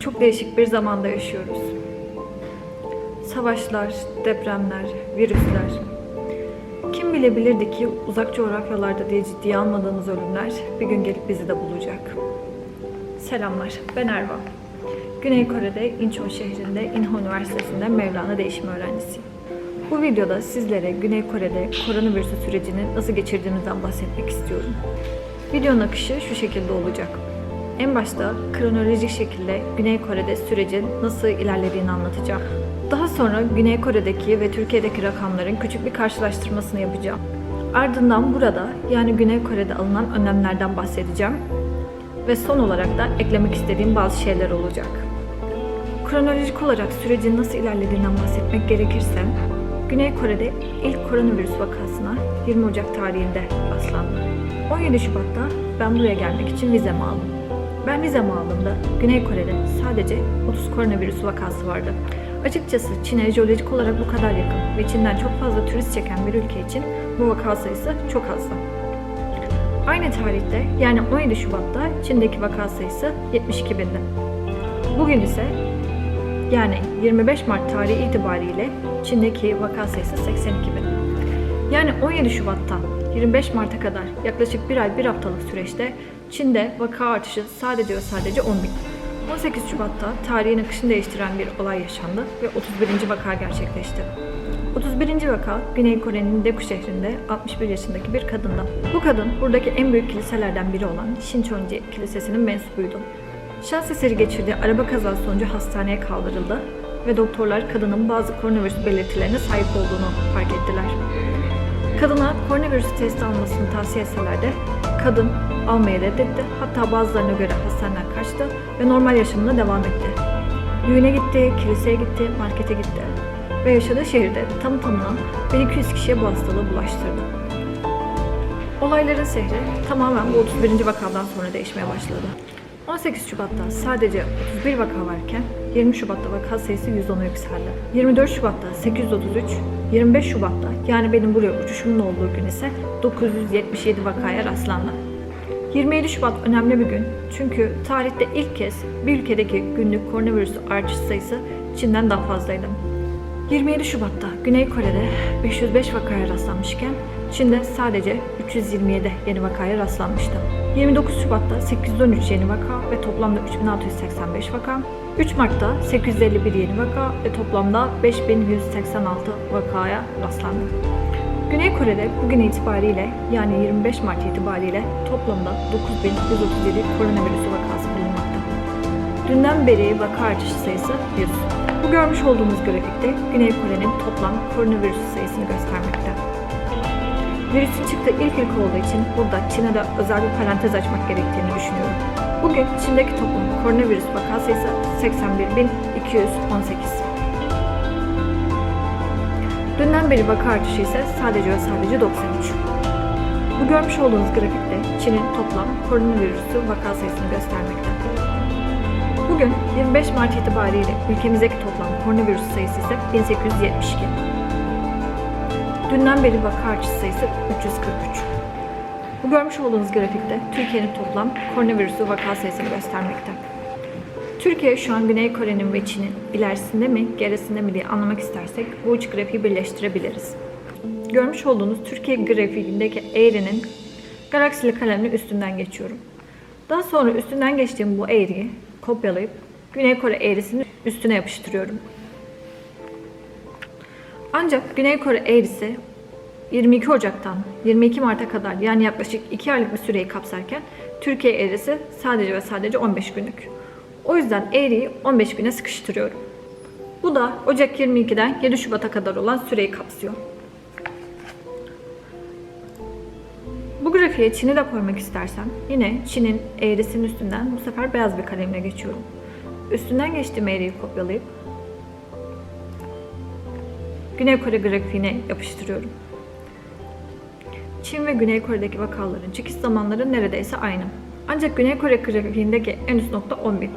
Çok değişik bir zamanda yaşıyoruz. Savaşlar, depremler, virüsler. Kim bilebilirdi ki uzak coğrafyalarda diye ciddiye almadığımız ölümler bir gün gelip bizi de bulacak. Selamlar, ben Erva. Güney Kore'de Incheon şehrinde Inha Üniversitesi'nde Mevlana Değişim öğrencisiyim. Bu videoda sizlere Güney Kore'de koronavirüs sürecini nasıl geçirdiğimizden bahsetmek istiyorum. Videonun akışı şu şekilde olacak. En başta kronolojik şekilde Güney Kore'de sürecin nasıl ilerlediğini anlatacağım. Daha sonra Güney Kore'deki ve Türkiye'deki rakamların küçük bir karşılaştırmasını yapacağım. Ardından burada yani Güney Kore'de alınan önlemlerden bahsedeceğim. Ve son olarak da eklemek istediğim bazı şeyler olacak. Kronolojik olarak sürecin nasıl ilerlediğinden bahsetmek gerekirse, Güney Kore'de ilk koronavirüs vakasına 20 Ocak tarihinde rastlandı. 17 Şubat'ta ben buraya gelmek için vizemi aldım. Ben vizemi aldığımda Güney Kore'de sadece 30 koronavirüs vakası vardı. Açıkçası Çin'e jeolojik olarak bu kadar yakın ve Çin'den çok fazla turist çeken bir ülke için bu vaka sayısı çok azdı. Aynı tarihte yani 17 Şubat'ta Çin'deki vaka sayısı 72 bindi. Bugün ise yani 25 Mart tarihi itibariyle Çin'deki vaka sayısı 82 bin. Yani 17 Şubat'tan 25 Mart'a kadar yaklaşık bir ay bir haftalık süreçte Çin'de vaka artışı sadece ve sadece 10 bin. 18 Şubat'ta tarihin akışını değiştiren bir olay yaşandı ve 31. vaka gerçekleşti. 31. vaka Güney Kore'nin Daegu şehrinde 61 yaşındaki bir kadında. Bu kadın buradaki en büyük kiliselerden biri olan Shincheonji Kilisesi'nin mensubuydu. Şans eseri geçirdiği araba kazası sonucu hastaneye kaldırıldı ve doktorlar kadının bazı koronavirüs belirtilerine sahip olduğunu fark ettiler. Kadına koronavirüs testi almasını tavsiye etseler de kadın almayı reddetti. Hatta bazılarına göre hastaneden kaçtı ve normal yaşamına devam etti. Düğüne gitti, kiliseye gitti, markete gitti ve yaşadığı şehirde tam tamına 1200 kişiye bu hastalığı bulaştırdı. Olayların seyri tamamen bu 31. vakadan sonra değişmeye başladı. 18 Şubat'ta sadece 31 vaka varken 20 Şubat'ta vaka sayısı 110'a yükseldi. 24 Şubat'ta 833, 25 Şubat'ta yani benim buraya uçuşumun olduğu gün ise 977 vakaya rastlandı. 27 Şubat önemli bir gün çünkü tarihte ilk kez bir ülkedeki günlük koronavirüs artış sayısı Çin'den daha fazlaydı. 27 Şubat'ta Güney Kore'de 505 vakaya rastlanmışken Çin'de sadece 327 yeni vakaya rastlanmıştı. 29 Şubat'ta 813 yeni vaka ve toplamda 3685 vaka. 3 Mart'ta 851 yeni vaka ve toplamda 5186 vakaya rastlandı. Güney Kore'de bugün itibariyle yani 25 Mart itibariyle toplamda 9137 koronavirüs vakası bulunmakta. Dünden beri vaka artışı sayısı 100. Bu görmüş olduğumuz grafikte Güney Kore'nin toplam koronavirüs sayısını göstermekte. Virüsün çıktığı ilk ülke olduğu için burada Çin'e de özel bir parantez açmak gerektiğini düşünüyorum. Bugün Çin'deki toplam koronavirüs vaka sayısı 81.218. Dünden beri vaka artışı ise sadece ve sadece 93. Bu görmüş olduğunuz grafikte Çin'in toplam koronavirüsü vaka sayısını göstermekte. Bugün 25 Mart itibariyle ülkemizdeki toplam koronavirüs sayısı ise 1872. Dünden beri vaka artışı sayısı 343. Bu görmüş olduğunuz grafikte Türkiye'nin toplam koronavirüsü vaka sayısını göstermekte. Türkiye şu an Güney Kore'nin ve Çin'in ilerisinde mi, gerisinde mi diye anlamak istersek bu üç grafiği birleştirebiliriz. Görmüş olduğunuz Türkiye grafiğindeki eğrinin galaksili kalemle üstünden geçiyorum. Daha sonra üstünden geçtiğim bu eğriyi kopyalayıp Güney Kore eğrisinin üstüne yapıştırıyorum. Ancak Güney Kore eğrisi 22 Ocak'tan 22 Mart'a kadar yani yaklaşık 2 aylık bir süreyi kapsarken Türkiye eğrisi sadece ve sadece 15 günlük. O yüzden eğriyi 15 güne sıkıştırıyorum. Bu da Ocak 22'den 7 Şubat'a kadar olan süreyi kapsıyor. Bu grafiğe Çin'i de koymak istersem yine Çin'in eğrisinin üstünden bu sefer beyaz bir kalemle geçiyorum. Üstünden geçtiğim eğriyi kopyalayıp Güney Kore grafiğine yapıştırıyorum. Çin ve Güney Kore'deki vakaların çıkış zamanları neredeyse aynı. Ancak Güney Kore grafiğindeki en üst nokta 10.000.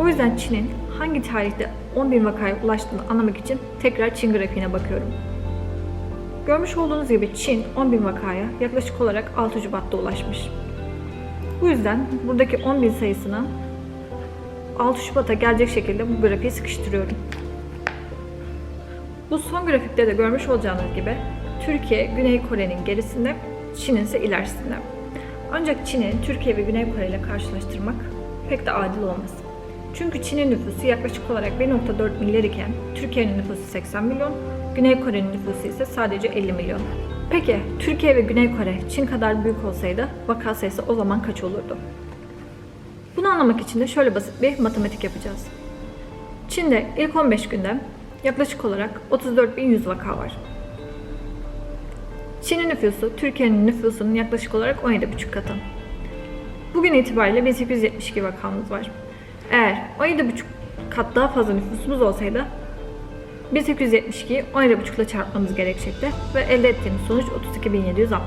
O yüzden Çin'in hangi tarihte 10.000 vakaya ulaştığını anlamak için tekrar Çin grafiğine bakıyorum. Görmüş olduğunuz gibi Çin 10.000 vakaya yaklaşık olarak 6 Şubat'ta ulaşmış. Bu yüzden buradaki 10.000 sayısını 6 Şubat'a gelecek şekilde bu grafiği sıkıştırıyorum. Bu son grafikte de görmüş olacağınız gibi Türkiye Güney Kore'nin gerisinde, Çin'in ise ilerisinde. Ancak Çin'i Türkiye ve Güney Kore ile karşılaştırmak pek de adil olmaz. Çünkü Çin'in nüfusu yaklaşık olarak 1.4 milyar iken Türkiye'nin nüfusu 80 milyon, Güney Kore'nin nüfusu ise sadece 50 milyon. Peki Türkiye ve Güney Kore Çin kadar büyük olsaydı vaka sayısı o zaman kaç olurdu? Bunu anlamak için de şöyle basit bir matematik yapacağız. Çin'de ilk 15 günde yaklaşık olarak 34.100 vaka var. Çin'in nüfusu Türkiye'nin nüfusunun yaklaşık olarak 17,5 katı. Bugün itibariyle 1872 vakamız var. Eğer 17,5 kat daha fazla nüfusumuz olsaydı 1872'yi 17,5 ile çarpmamız gerekecekti ve elde ettiğimiz sonuç 32.760.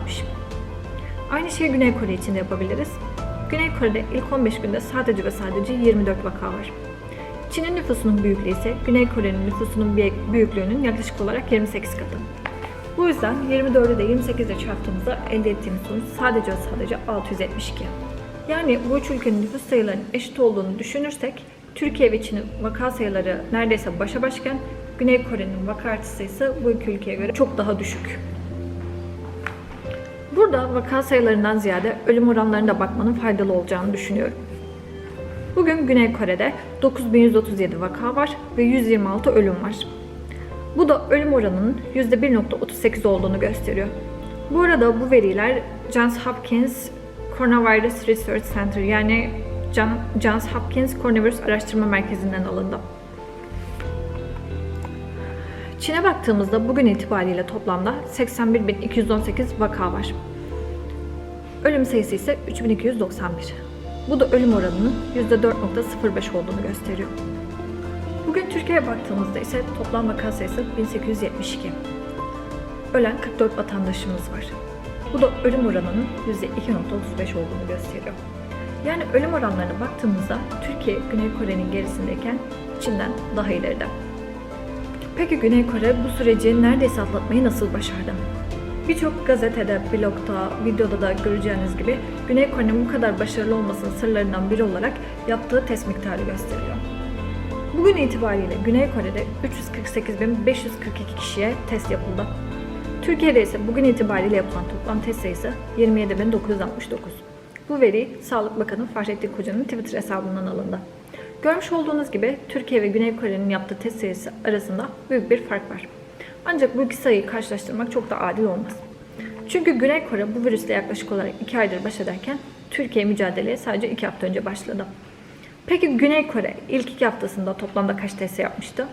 Aynı şeyi Güney Kore için de yapabiliriz. Güney Kore'de ilk 15 günde sadece ve sadece 24 vaka var. Çin'in nüfusunun büyüklüğü ise Güney Kore'nin nüfusunun büyüklüğünün yaklaşık olarak 28 katı. Bu yüzden 24'ü de 28 ile çarptığımızda elde ettiğimiz sonuç sadece ve sadece 672. Yani bu üç ülkenin nüfus sayılarının eşit olduğunu düşünürsek Türkiye ve Çin'in vaka sayıları neredeyse başa başken Güney Kore'nin vaka artı sayısı bu iki ülkeye göre çok daha düşük. Burada vaka sayılarından ziyade ölüm oranlarına bakmanın faydalı olacağını düşünüyorum. Bugün Güney Kore'de 9137 vaka var ve 126 ölüm var. Bu da ölüm oranının %1.38 olduğunu gösteriyor. Bu arada bu veriler Johns Hopkins Coronavirus Research Center yani Johns Hopkins Coronavirus Araştırma Merkezi'nden alındı. Çin'e baktığımızda bugün itibariyle toplamda 81.218 vaka var. Ölüm sayısı ise 3291. Bu da ölüm oranının %4.05 olduğunu gösteriyor. Bugün Türkiye'ye baktığımızda ise toplam vaka sayısı 1872. Ölen 44 vatandaşımız var. Bu da ölüm oranının %2.35 olduğunu gösteriyor. Yani ölüm oranlarına baktığımızda Türkiye Güney Kore'nin gerisindeyken Çin'den daha ileride. Peki Güney Kore bu süreci neredeyse atlatmayı nasıl başardı? Birçok gazetede, blogda, videoda da göreceğiniz gibi Güney Kore'nin bu kadar başarılı olmasının sırlarından biri olarak yaptığı test miktarı gösteriyor. Bugün itibariyle Güney Kore'de 348.542 kişiye test yapıldı. Türkiye'de ise bugün itibariyle yapılan toplam test sayısı 27.969. Bu veri Sağlık Bakanı Fahrettin Koca'nın Twitter hesabından alındı. Görmüş olduğunuz gibi Türkiye ve Güney Kore'nin yaptığı test sayısı arasında büyük bir fark var. Ancak bu iki sayıyı karşılaştırmak çok da adil olmaz. Çünkü Güney Kore bu virüsle yaklaşık olarak 2 aydır baş ederken Türkiye mücadeleye sadece 2 hafta önce başladı. Peki Güney Kore ilk 2 haftasında toplamda kaç test yapmıştı?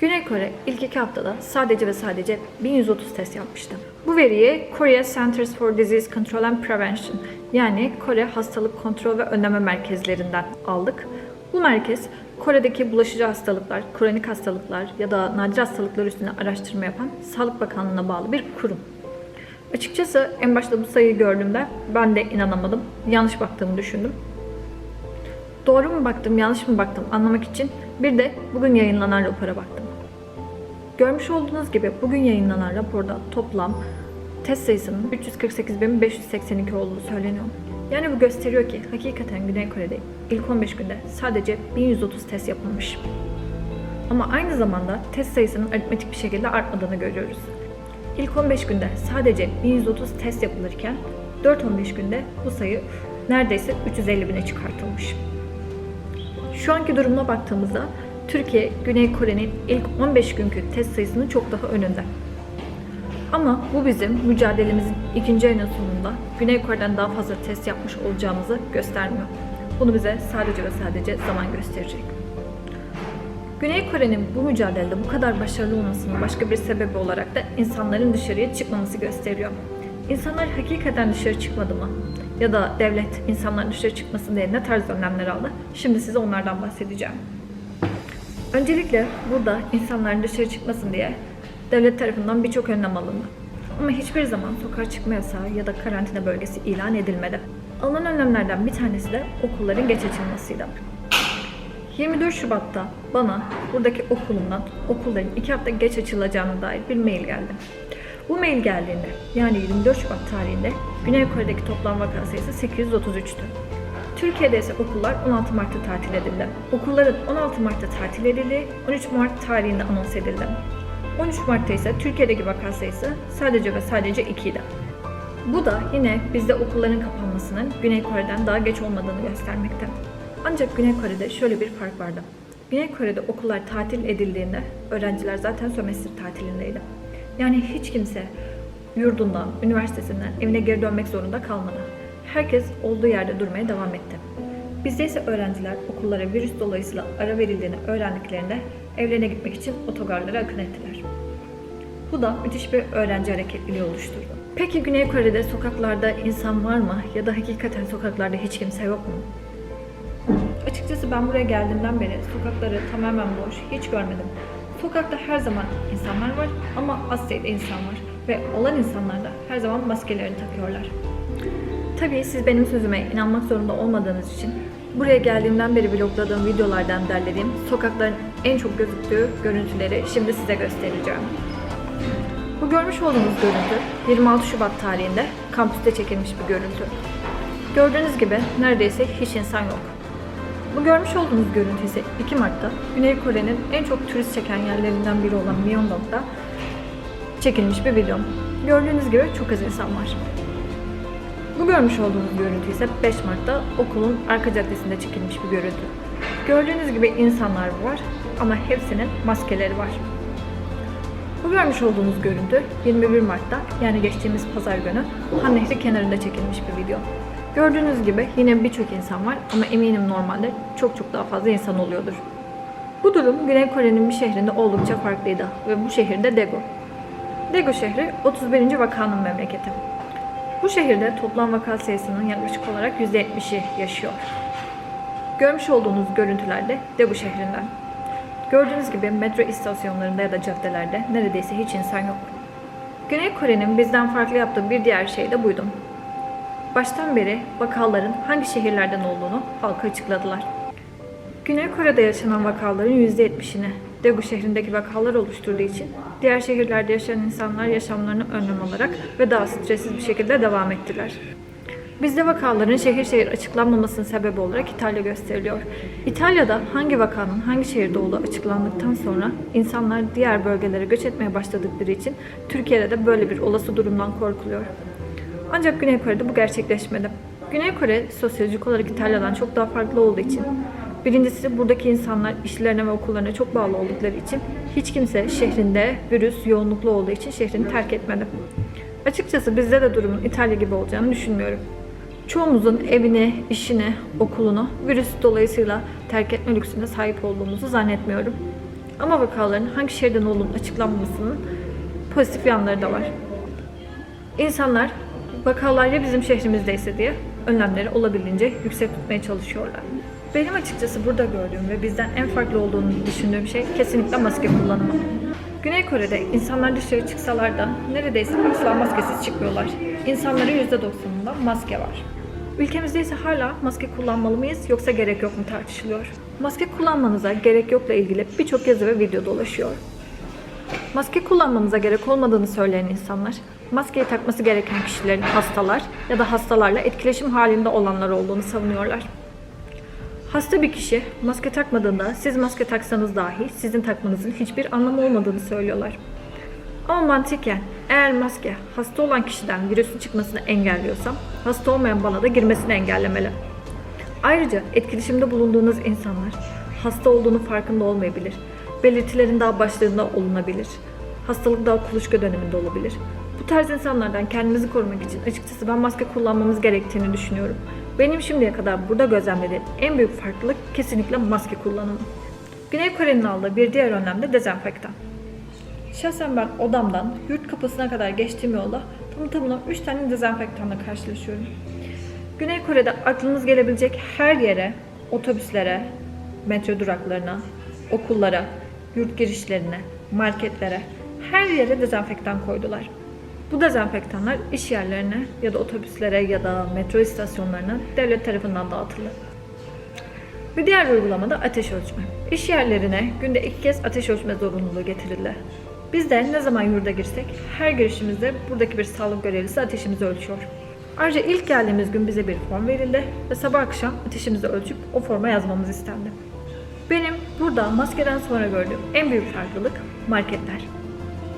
Güney Kore ilk 2 haftada sadece ve sadece 1130 test yapmıştı. Bu veriyi Korea Centers for Disease Control and Prevention yani Kore Hastalık Kontrol ve Önleme Merkezlerinden aldık. Bu merkez Kore'deki bulaşıcı hastalıklar, kronik hastalıklar ya da nadir hastalıklar üstüne araştırma yapan Sağlık Bakanlığı'na bağlı bir kurum. Açıkçası en başta bu sayıyı gördüğümde ben de inanamadım. Yanlış baktığımı düşündüm. Doğru mu baktım, yanlış mı baktım anlamak için bir de bugün yayınlanan rapora baktım. Görmüş olduğunuz gibi bugün yayınlanan raporda toplam test sayısının 348.582 olduğu söyleniyor. Yani bu gösteriyor ki hakikaten Güney Kore'de ilk 15 günde sadece 1130 test yapılmış. Ama aynı zamanda test sayısının aritmetik bir şekilde artmadığını görüyoruz. İlk 15 günde sadece 1130 test yapılırken 4-15 günde bu sayı neredeyse 350 bine çıkartılmış. Şu anki durumuna baktığımızda Türkiye, Güney Kore'nin ilk 15 günkü test sayısının çok daha önünde. Ama bu bizim mücadelemizin ikinci ayının sonunda Güney Kore'den daha fazla test yapmış olacağımızı göstermiyor. Bunu bize sadece ve sadece zaman gösterecek. Güney Kore'nin bu mücadelede bu kadar başarılı olmasının başka bir sebebi olarak da insanların dışarıya çıkmaması gösteriyor. İnsanlar hakikaten dışarı çıkmadı mı? Ya da devlet insanların dışarı çıkmasın diye ne tarz önlemler aldı? Şimdi size onlardan bahsedeceğim. Öncelikle burada insanların dışarı çıkmasın diye devlet tarafından birçok önlem alındı. Ama hiçbir zaman sokağa çıkma yasağı ya da karantina bölgesi ilan edilmedi. Alınan önlemlerden bir tanesi de okulların geç açılmasıydı. 24 Şubat'ta bana buradaki okulumdan okulların 2 hafta geç açılacağına dair bir mail geldi. Bu mail geldiğinde yani 24 Şubat tarihinde Güney Kore'deki toplam vaka sayısı 833'tü. Türkiye'de ise okullar 16 Mart'ta tatil edildi. Okulların 16 Mart'ta tatil edildiği 13 Mart tarihinde anons edildi. 13 Mart'ta ise Türkiye'deki vaka sayısı sadece ve sadece 2 idi. Bu da yine bizde okulların kapanmasının Güney Kore'den daha geç olmadığını göstermekte. Ancak Güney Kore'de şöyle bir fark vardı. Güney Kore'de okullar tatil edildiğinde öğrenciler zaten sömestr tatilindeydi. Yani hiç kimse yurdundan, üniversitesinden evine geri dönmek zorunda kalmadı. Herkes olduğu yerde durmaya devam etti. Bizde ise öğrenciler okullara virüs dolayısıyla ara verildiğini öğrendiklerinde evlerine gitmek için otogarlara akın ettiler. Bu da müthiş bir öğrenci hareketliliği oluşturdu. Peki Güney Kore'de sokaklarda insan var mı ya da hakikaten sokaklarda hiç kimse yok mu? Açıkçası ben buraya geldiğimden beri sokakları tamamen boş, hiç görmedim. Sokakta her zaman insanlar var ama az sayıda insan var ve olan insanlar da her zaman maskelerini takıyorlar. Tabii siz benim sözüme inanmak zorunda olmadığınız için buraya geldiğimden beri vlogladığım videolardan derlediğim sokakların en çok gözüktüğü görüntüleri şimdi size göstereceğim. Bu görmüş olduğunuz görüntü 26 Şubat tarihinde kampüste çekilmiş bir görüntü. Gördüğünüz gibi neredeyse hiç insan yok. Bu görmüş olduğunuz görüntü ise 2 Mart'ta Güney Kore'nin en çok turist çeken yerlerinden biri olan Myeongdong'da çekilmiş bir video. Gördüğünüz gibi çok az insan var. Bu görmüş olduğunuz görüntü ise 5 Mart'ta okulun arka caddesinde çekilmiş bir görüntü. Gördüğünüz gibi insanlar var ama hepsinin maskeleri var. Bu görmüş olduğunuz görüntü 21 Mart'ta yani geçtiğimiz pazar günü Han Nehri kenarında çekilmiş bir video. Gördüğünüz gibi yine birçok insan var ama eminim normalde çok çok daha fazla insan oluyordur. Bu durum Güney Kore'nin bir şehrinde oldukça farklıydı ve bu şehirde Daegu. Daegu şehri 31. vakanın memleketi. Bu şehirde toplam vaka sayısının yaklaşık olarak %70'i yaşıyor. Görmüş olduğunuz görüntülerde Daegu şehrinden. Gördüğünüz gibi metro istasyonlarında ya da caddelerde neredeyse hiç insan yok. Güney Kore'nin bizden farklı yaptığı bir diğer şey de buydu. Baştan beri vakaların hangi şehirlerden olduğunu halka açıkladılar. Güney Kore'de yaşanan vakaların %70'ini Daegu şehrindeki vakalar oluşturduğu için diğer şehirlerde yaşayan insanlar yaşamlarını önlem alarak ve daha stressiz bir şekilde devam ettiler. Bizde vakaların şehir şehir açıklanmamasının sebebi olarak İtalya gösteriliyor. İtalya'da hangi vakanın hangi şehirde olduğu açıklandıktan sonra insanlar diğer bölgelere göç etmeye başladıkları için Türkiye'de de böyle bir olası durumdan korkuluyor. Ancak Güney Kore'de bu gerçekleşmedi. Güney Kore sosyolojik olarak İtalya'dan çok daha farklı olduğu için Birincisi buradaki insanlar işlerine ve okullarına çok bağlı oldukları için hiç kimse şehrinde virüs yoğunluklu olduğu için şehrini terk etmedi. Açıkçası bizde de durumun İtalya gibi olacağını düşünmüyorum. Çoğumuzun evini, işini, okulunu virüs dolayısıyla terk etme lüksüne sahip olduğumuzu zannetmiyorum. Ama vakaların hangi şehirden olduğunu açıklanmamasının pozitif yanları da var. İnsanlar vakalar ya bizim şehrimizdeyse diye önlemleri olabildiğince yüksek tutmaya çalışıyorlar. Benim açıkçası burada gördüğüm ve bizden en farklı olduğunu düşündüğüm şey kesinlikle maske kullanımı. Güney Kore'de insanlar dışarı çıksalar da neredeyse asla maskesiz çıkmıyorlar. İnsanların %90'ında maske var. Ülkemizde ise hala maske kullanmalı mıyız yoksa gerek yok mu tartışılıyor. Maske kullanmanıza gerek yokla ilgili birçok yazı ve video dolaşıyor. Maske kullanmamıza gerek olmadığını söyleyen insanlar, maskeyi takması gereken kişilerin hastalar ya da hastalarla etkileşim halinde olanlar olduğunu savunuyorlar. Hasta bir kişi maske takmadığında siz maske taksanız dahi sizin takmanızın hiçbir anlamı olmadığını söylüyorlar. Ama mantıken eğer maske hasta olan kişiden virüsün çıkmasını engelliyorsam hasta olmayan bana da girmesini engellemeli. Ayrıca etkileşimde bulunduğunuz insanlar hasta olduğunu farkında olmayabilir. Belirtilerin daha başlarında olunabilir. Hastalık daha kuluçka döneminde olabilir. Bu tarz insanlardan kendimizi korumak için açıkçası ben maske kullanmamız gerektiğini düşünüyorum. Benim şimdiye kadar burada gözlemlediğim en büyük farklılık kesinlikle maske kullanımı. Güney Kore'nin aldığı bir diğer önlem de dezenfektan. Şahsen ben odamdan yurt kapısına kadar geçtiğim yolda tam tamına 3 tane dezenfektanla karşılaşıyorum. Güney Kore'de aklınız gelebilecek her yere, otobüslere, metro duraklarına, okullara, yurt girişlerine, marketlere, her yere dezenfektan koydular. Bu dezenfektanlar iş yerlerine ya da otobüslere ya da metro istasyonlarına devlet tarafından dağıtıldı. Bir diğer uygulama da ateş ölçme. İş yerlerine günde iki kez ateş ölçme zorunluluğu getirildi. Biz de ne zaman yurda girsek her girişimizde buradaki bir sağlık görevlisi ateşimizi ölçüyor. Ayrıca ilk geldiğimiz gün bize bir form verildi ve sabah akşam ateşimizi ölçüp o forma yazmamız istendi. Benim burada maskeden sonra gördüğüm en büyük farklılık marketler.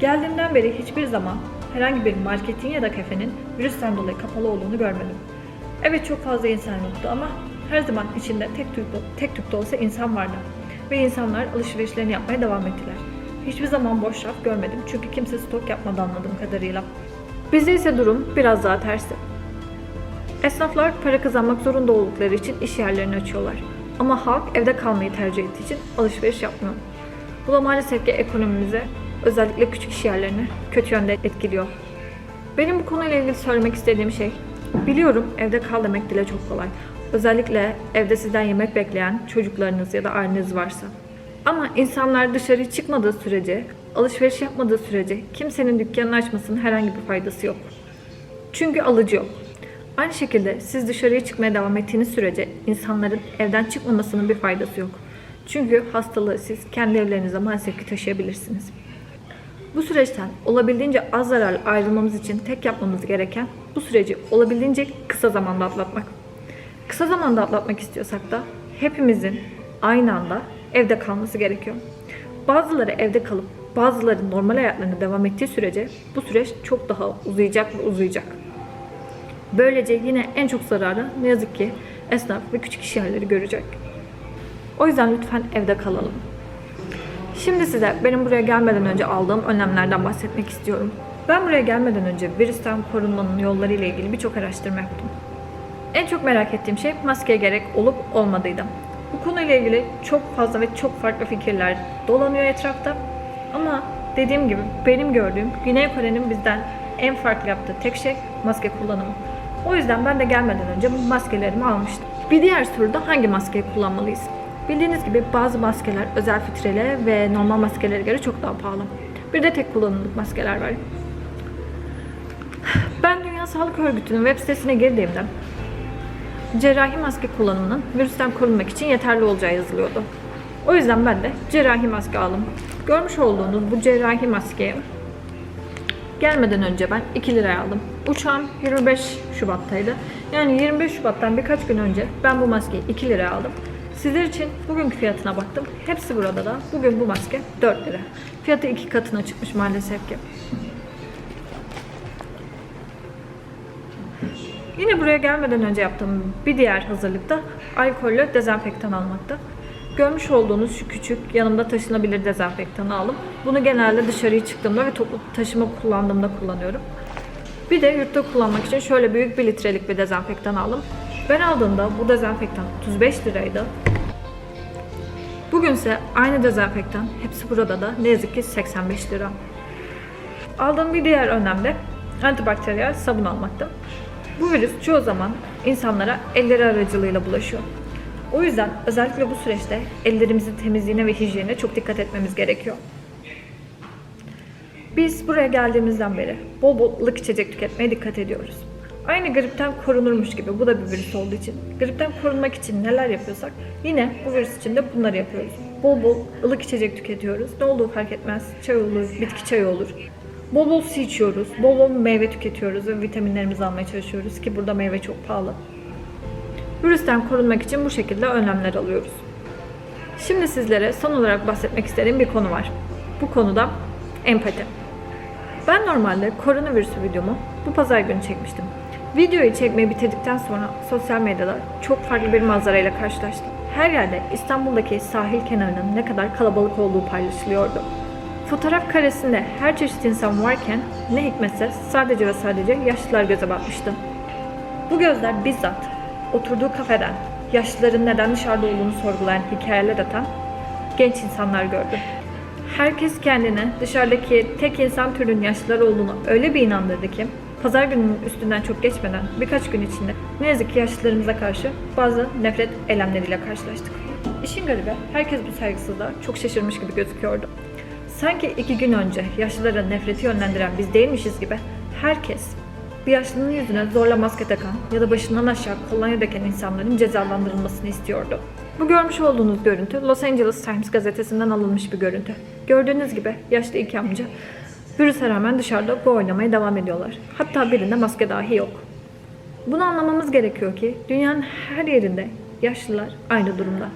Geldiğimden beri hiçbir zaman herhangi bir marketin ya da kafenin virüsten dolayı kapalı olduğunu görmedim. Evet çok fazla insan yoktu ama her zaman içinde tek tük, tek tük de olsa insan vardı. Ve insanlar alışverişlerini yapmaya devam ettiler. Hiçbir zaman boş raf görmedim çünkü kimse stok yapmadı anladığım kadarıyla. Bizde ise durum biraz daha tersi. Esnaflar para kazanmak zorunda oldukları için iş yerlerini açıyorlar. Ama halk evde kalmayı tercih ettiği için alışveriş yapmıyor. Bu da maalesef ki ekonomimize, özellikle küçük iş yerlerini kötü yönde etkiliyor. Benim bu konuyla ilgili söylemek istediğim şey, biliyorum evde kal demek dile çok kolay. Özellikle evde sizden yemek bekleyen çocuklarınız ya da aileniz varsa. Ama insanlar dışarı çıkmadığı sürece, alışveriş yapmadığı sürece kimsenin dükkanını açmasının herhangi bir faydası yok. Çünkü alıcı yok. Aynı şekilde siz dışarıya çıkmaya devam ettiğiniz sürece insanların evden çıkmamasının bir faydası yok. Çünkü hastalığı siz kendi evlerinize maalesef ki taşıyabilirsiniz. Bu süreçten olabildiğince az zararlı ayrılmamız için tek yapmamız gereken bu süreci olabildiğince kısa zamanda atlatmak. Kısa zamanda atlatmak istiyorsak da hepimizin aynı anda evde kalması gerekiyor. Bazıları evde kalıp bazıları normal hayatlarına devam ettiği sürece bu süreç çok daha uzayacak ve uzayacak. Böylece yine en çok zararı ne yazık ki esnaf ve küçük iş yerleri görecek. O yüzden lütfen evde kalalım. Şimdi size benim buraya gelmeden önce aldığım önlemlerden bahsetmek istiyorum. Ben buraya gelmeden önce virüsten korunmanın yolları ile ilgili birçok araştırma yaptım. En çok merak ettiğim şey maskeye gerek olup olmadığıydı. Bu konuyla ilgili çok fazla ve çok farklı fikirler dolanıyor etrafta. Ama dediğim gibi benim gördüğüm Güney Kore'nin bizden en farklı yaptığı tek şey maske kullanımı. O yüzden ben de gelmeden önce maskelerimi almıştım. Bir diğer soru da hangi maskeyi kullanmalıyız? Bildiğiniz gibi bazı maskeler özel filtreli ve normal maskelere göre çok daha pahalı. Bir de tek kullanımlık maskeler var. Ben Dünya Sağlık Örgütü'nün web sitesine girdiğimde cerrahi maske kullanımının virüsten korunmak için yeterli olacağı yazılıyordu. O yüzden ben de cerrahi maske aldım. Görmüş olduğunuz bu cerrahi maskeyi gelmeden önce ben 2 liraya aldım. Uçağım 25 Şubat'taydı. Yani 25 Şubat'tan birkaç gün önce ben bu maskeyi 2 liraya aldım. Sizler için bugünkü fiyatına baktım. Hepsi burada da. Bugün bu maske 4 lira. Fiyatı iki katına çıkmış maalesef ki. Yine buraya gelmeden önce yaptığım bir diğer hazırlıkta alkollü dezenfektan almaktı. Görmüş olduğunuz şu küçük yanımda taşınabilir dezenfektanı aldım. Bunu genelde dışarıya çıktığımda ve toplu taşıma kullandığımda kullanıyorum. Bir de yurtta kullanmak için şöyle büyük bir litrelik bir dezenfektan aldım. Ben aldığımda bu dezenfektan 35 liraydı. Bugünse aynı dezenfektan hepsi burada da ne yazık ki 85 lira. Aldığım bir diğer önlem de antibakteriyel sabun almaktı. Bu virüs çoğu zaman insanlara elleri aracılığıyla bulaşıyor. O yüzden özellikle bu süreçte ellerimizin temizliğine ve hijyenine çok dikkat etmemiz gerekiyor. Biz buraya geldiğimizden beri bol bol ılık içecek tüketmeye dikkat ediyoruz. Aynı gripten korunurmuş gibi bu da bir virüs olduğu için. Gripten korunmak için neler yapıyorsak yine bu virüs için de bunları yapıyoruz. Bol bol ılık içecek tüketiyoruz. Ne olduğu fark etmez. Çay olur, bitki çayı olur. Bol bol su içiyoruz. Bol bol meyve tüketiyoruz ve vitaminlerimizi almaya çalışıyoruz ki burada meyve çok pahalı. Virüsten korunmak için bu şekilde önlemler alıyoruz. Şimdi sizlere son olarak bahsetmek istediğim bir konu var. Bu konuda empati. Ben normalde koronavirüsü videomu bu pazar günü çekmiştim. Videoyu çekmeyi bitirdikten sonra sosyal medyada çok farklı bir manzarayla karşılaştım. Her yerde İstanbul'daki sahil kenarının ne kadar kalabalık olduğu paylaşılıyordu. Fotoğraf karesinde her çeşit insan varken ne hikmetse sadece ve sadece yaşlılar göze batmıştı. Bu gözler bizzat oturduğu kafeden yaşlıların neden dışarıda olduğunu sorgulayan hikayeler atan genç insanlar gördü. Herkes kendine dışarıdaki tek insan türünün yaşlılar olduğunu öyle bir inandırdı ki pazar gününün üstünden çok geçmeden birkaç gün içinde ne yazık ki yaşlılarımıza karşı bazı nefret eylemleriyle karşılaştık. İşin garibi herkes bu saygısızlığa çok şaşırmış gibi gözüküyordu. Sanki iki gün önce yaşlılara nefreti yönlendiren biz değilmişiz gibi herkes bir yaşlının yüzüne zorla maske takan ya da başından aşağı kolonya döken insanların cezalandırılmasını istiyordu. Bu görmüş olduğunuz görüntü Los Angeles Times gazetesinden alınmış bir görüntü. Gördüğünüz gibi yaşlı iki amca virüse rağmen dışarıda bu oynamaya devam ediyorlar. Hatta birinde maske dahi yok. Bunu anlamamız gerekiyor ki dünyanın her yerinde yaşlılar aynı durumda.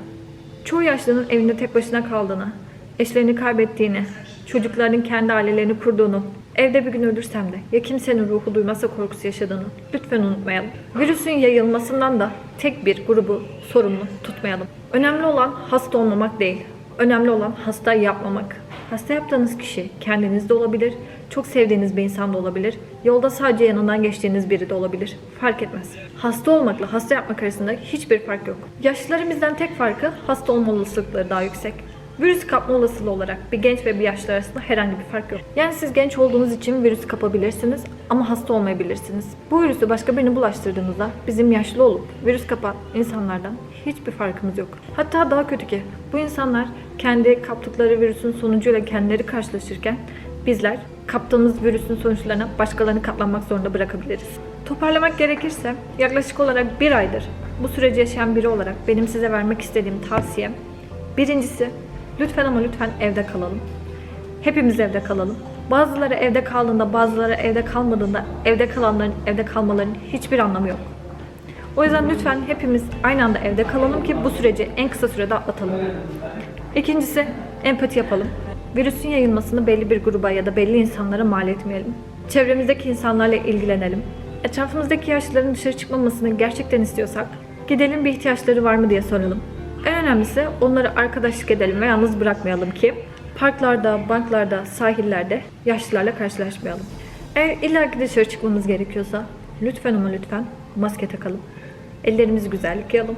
Çoğu yaşlının evinde tek başına kaldığını, eşlerini kaybettiğini, çocuklarının kendi ailelerini kurduğunu, evde bir gün ölürsem de ya kimsenin ruhu duymasa korkusu yaşadığını lütfen unutmayalım. Virüsün yayılmasından da tek bir grubu sorumlu tutmayalım. Önemli olan hasta olmamak değil, önemli olan hasta yapmamak. Hasta yaptığınız kişi kendiniz de olabilir, çok sevdiğiniz bir insan da olabilir, yolda sadece yanından geçtiğiniz biri de olabilir. Fark etmez. Hasta olmakla hasta yapmak arasında hiçbir fark yok. Yaşlılarımızdan tek farkı hasta olma olasılıkları daha yüksek. Virüs kapma olasılığı olarak bir genç ve bir yaşlı arasında herhangi bir fark yok. Yani siz genç olduğunuz için virüs kapabilirsiniz ama hasta olmayabilirsiniz. Bu virüsü başka birine bulaştırdığınızda bizim yaşlı olup virüs kapan insanlardan hiçbir farkımız yok. Hatta daha kötü ki bu insanlar kendi kaptıkları virüsün sonucuyla kendileri karşılaşırken bizler kaptığımız virüsün sonuçlarına başkalarını katlanmak zorunda bırakabiliriz. Toparlamak gerekirse yaklaşık olarak bir aydır bu süreci yaşayan biri olarak benim size vermek istediğim tavsiyem birincisi lütfen ama lütfen evde kalalım. Hepimiz evde kalalım. Bazıları evde kaldığında, bazıları evde kalmadığında evde kalanların evde kalmalarının hiçbir anlamı yok. O yüzden lütfen hepimiz aynı anda evde kalalım ki bu süreci en kısa sürede atlatalım. İkincisi empati yapalım. Virüsün yayılmasını belli bir gruba ya da belli insanlara mal etmeyelim. Çevremizdeki insanlarla ilgilenelim. Etrafımızdaki yaşlıların dışarı çıkmamasını gerçekten istiyorsak gidelim bir ihtiyaçları var mı diye soralım. En önemlisi onları arkadaşlık edelim ve yalnız bırakmayalım ki parklarda, banklarda, sahillerde yaşlılarla karşılaşmayalım. Eğer illaki dışarı çıkmamız gerekiyorsa lütfen ama lütfen maske takalım. Ellerimizi güzel yıkayalım.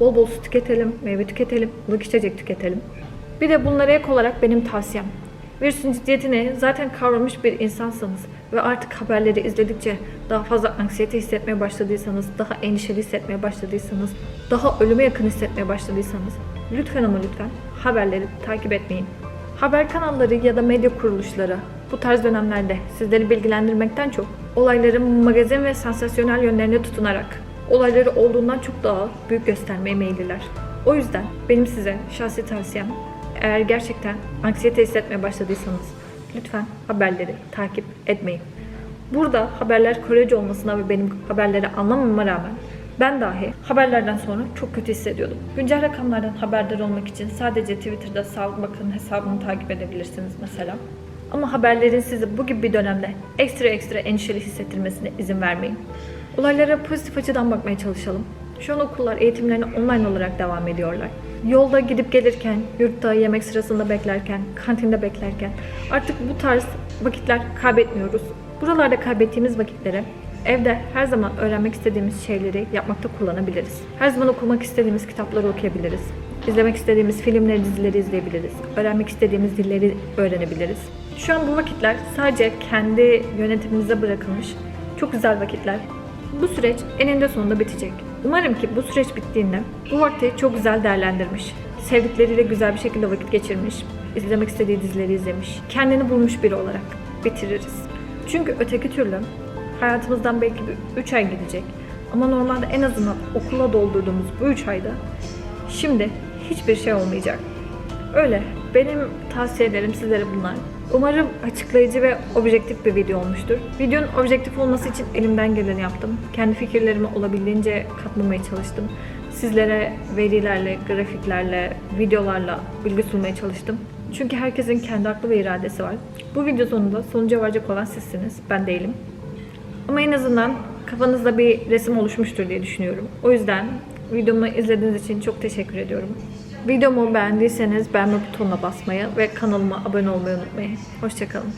Bol bol su tüketelim, meyve tüketelim, ılık içecek tüketelim. Bir de bunlara ek olarak benim tavsiyem. Virüsün ciddiyetini zaten kavramış bir insansanız ve artık haberleri izledikçe daha fazla anksiyete hissetmeye başladıysanız, daha endişeli hissetmeye başladıysanız, daha ölüme yakın hissetmeye başladıysanız lütfen ama lütfen haberleri takip etmeyin. Haber kanalları ya da medya kuruluşları bu tarz dönemlerde sizleri bilgilendirmekten çok olayların magazin ve sansasyonel yönlerine tutunarak olayları olduğundan çok daha büyük göstermeye meyilliler. O yüzden benim size şahsi tavsiyem eğer gerçekten anksiyete hissetmeye başladıysanız lütfen haberleri takip etmeyin. Burada haberler Korece olmasına ve benim haberleri anlamama rağmen ben dahi haberlerden sonra çok kötü hissediyordum. Güncel rakamlardan haberdar olmak için sadece Twitter'da Sağlık Bakanı hesabını takip edebilirsiniz mesela. Ama haberlerin sizi bu gibi bir dönemde ekstra ekstra endişeli hissettirmesine izin vermeyin. Olaylara pozitif açıdan bakmaya çalışalım. Şu an okullar eğitimlerine online olarak devam ediyorlar. Yolda gidip gelirken, yurtta yemek sırasında beklerken, kantinde beklerken artık bu tarz vakitler kaybetmiyoruz. Buralarda kaybettiğimiz vakitleri evde her zaman öğrenmek istediğimiz şeyleri yapmakta kullanabiliriz. Her zaman okumak istediğimiz kitapları okuyabiliriz. İzlemek istediğimiz filmleri, dizileri izleyebiliriz. Öğrenmek istediğimiz dilleri öğrenebiliriz. Şu an bu vakitler sadece kendi yönetimimize bırakılmış çok güzel vakitler. Bu süreç eninde sonunda bitecek. Umarım ki bu süreç bittiğinde bu vakti çok güzel değerlendirmiş, sevdikleriyle güzel bir şekilde vakit geçirmiş, izlemek istediği dizileri izlemiş, kendini bulmuş biri olarak bitiririz. Çünkü öteki türlü hayatımızdan belki bir 3 ay gidecek. Ama normalde en azından okula doldurduğumuz bu 3 ayda şimdi hiçbir şey olmayacak. Öyle. Benim tavsiyelerim sizlere bunlar. Umarım açıklayıcı ve objektif bir video olmuştur. Videonun objektif olması için elimden geleni yaptım. Kendi fikirlerimi olabildiğince katmamaya çalıştım. Sizlere verilerle, grafiklerle, videolarla bilgi sunmaya çalıştım. Çünkü herkesin kendi aklı ve iradesi var. Bu video sonunda sonuca varacak olan sizsiniz, ben değilim. Ama en azından kafanızda bir resim oluşmuştur diye düşünüyorum. O yüzden videomu izlediğiniz için çok teşekkür ediyorum. Videomu beğendiyseniz beğenme butonuna basmayı ve kanalıma abone olmayı unutmayın. Hoşçakalın.